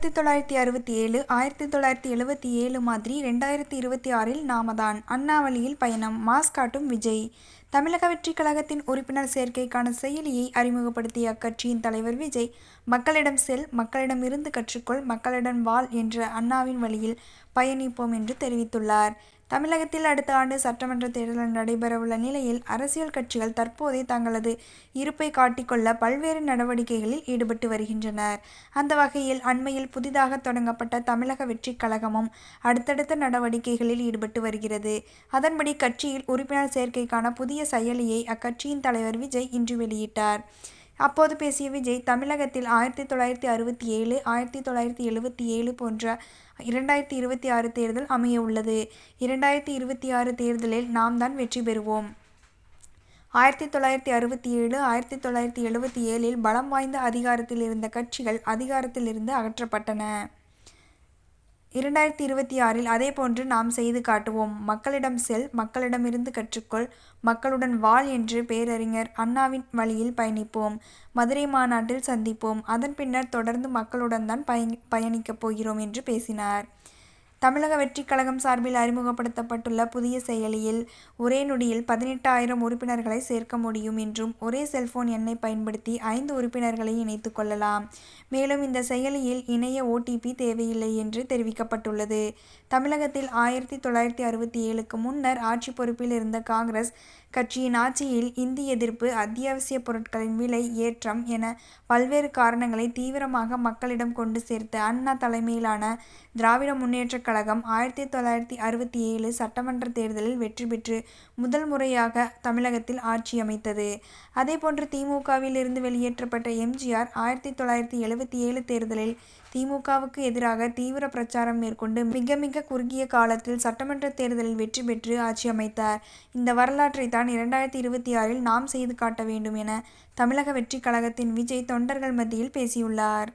ஆயிரத்தி தொள்ளாயிரத்தி அறுபத்தி ஏழு ஆயிரத்தி தொள்ளாயிரத்தி எழுபத்தி ஏழு மாதிரி ரெண்டாயிரத்தி இருபத்தி ஆறில் நாமதான் அண்ணாவளியில் பயணம் மாஸ் காட்டும் விஜய். தமிழக வெற்றி கழகத்தின் உறுப்பினர் சேர்க்கைக்கான செயலியை அறிமுகப்படுத்திய அக்கட்சியின் தலைவர் விஜய் மக்களிடம் செல் மக்களிடம் இருந்து கற்றுக்கொள் மக்களிடம் வாழ் என்ற அண்ணாவின் வழியில் பயணிப்போம் என்று தெரிவித்துள்ளார். தமிழகத்தில் அடுத்த ஆண்டு சட்டமன்ற தேர்தல் நடைபெறவுள்ள நிலையில் அரசியல் கட்சிகள் தற்போதே தங்களது இருப்பை காட்டிக்கொள்ள பல்வேறு நடவடிக்கைகளில் ஈடுபட்டு வருகின்றனர். அந்த வகையில் அண்மையில் புதிதாக தொடங்கப்பட்ட தமிழக வெற்றி கழகமும் அடுத்தடுத்த நடவடிக்கைகளில் ஈடுபட்டு வருகிறது. அதன்படி கட்சியில் உறுப்பினர் சேர்க்கைக்கான புதிய செயலியை அக்கட்சியின் தலைவர் விஜய் இன்று வெளியிட்டார். அப்போது பேசிய விஜய் தமிழகத்தில் ஆயிரத்தி தொள்ளாயிரத்தி அறுபத்தி ஏழு ஆயிரத்தி தொள்ளாயிரத்தி எழுபத்தி ஏழு போன்ற இரண்டாயிரத்தி இருபத்தி ஆறு தேர்தல் அமைய உள்ளது. இரண்டாயிரத்தி இருபத்தி ஆறு தேர்தலில் நாம் தான் வெற்றி பெறுவோம். ஆயிரத்தி தொள்ளாயிரத்தி அறுபத்தி ஏழு ஆயிரத்தி தொள்ளாயிரத்தி எழுபத்தி ஏழில் பலம் வாய்ந்த அதிகாரத்தில் இருந்த கட்சிகள் அதிகாரத்திலிருந்து அகற்றப்பட்டன. இரண்டாயிரத்தி இருபத்தி ஆறில் அதேபோன்று நாம் செய்து காட்டுவோம். மக்களிடம் செல் மக்களிடமிருந்து கற்றுக்கொள் மக்களுடன் வாழ் என்று பேரறிஞர் அண்ணாவின் வழியில் பயணிப்போம். மதுரை மாநாட்டில் சந்திப்போம். அதன் பின்னர் தொடர்ந்து மக்களுடன் தான் பயணி பயணிக்கப் போகிறோம் என்று பேசினார். தமிழக வெற்றிக் கழகம் சார்பில் அறிமுகப்படுத்தப்பட்டுள்ள புதிய செயலியில் ஒரே நொடியில் பதினெட்டாயிரம் உறுப்பினர்களை சேர்க்க முடியும் என்றும் ஒரே செல்போன் எண்ணை பயன்படுத்தி ஐந்து உறுப்பினர்களை இணைத்துக் கொள்ளலாம். மேலும் இந்த செயலியில் இணைய ஓடிபி தேவையில்லை என்று தெரிவிக்கப்பட்டுள்ளது. தமிழகத்தில் ஆயிரத்தி தொள்ளாயிரத்தி அறுபத்தி ஏழுக்கு முன்னர் ஆட்சி பொறுப்பில் இருந்த காங்கிரஸ் கட்சியின் ஆட்சியில் இந்தி எதிர்ப்பு அத்தியாவசிய பொருட்களின் விலை ஏற்றம் என பல்வேறு காரணங்களை தீவிரமாக மக்களிடம் கொண்டு சேர்த்த அண்ணா தலைமையிலான திராவிட முன்னேற்ற கழகம் ஆயிரத்தி தொள்ளாயிரத்தி அறுபத்தி ஏழு சட்டமன்ற தேர்தலில் வெற்றி பெற்று முதல் முறையாக தமிழகத்தில் ஆட்சி அமைத்தது. அதேபோன்று திமுகவில் இருந்து வெளியேற்றப்பட்ட எம்ஜிஆர் ஆயிரத்தி தொள்ளாயிரத்தி எழுபத்தி ஏழு தேர்தலில் திமுகவுக்கு எதிராக தீவிர பிரச்சாரம் மேற்கொண்டு மிக மிக குறுகிய காலத்தில் சட்டமன்ற தேர்தலில் வெற்றி பெற்று ஆட்சி அமைத்தார். இந்த வரலாற்றை தான் இரண்டாயிரத்தி இருபத்தி ஆறில் நாம் செய்து காட்ட வேண்டும் என தமிழக வெற்றி கழகத்தின் விஜய் தொண்டர்கள் மத்தியில் பேசியுள்ளார்.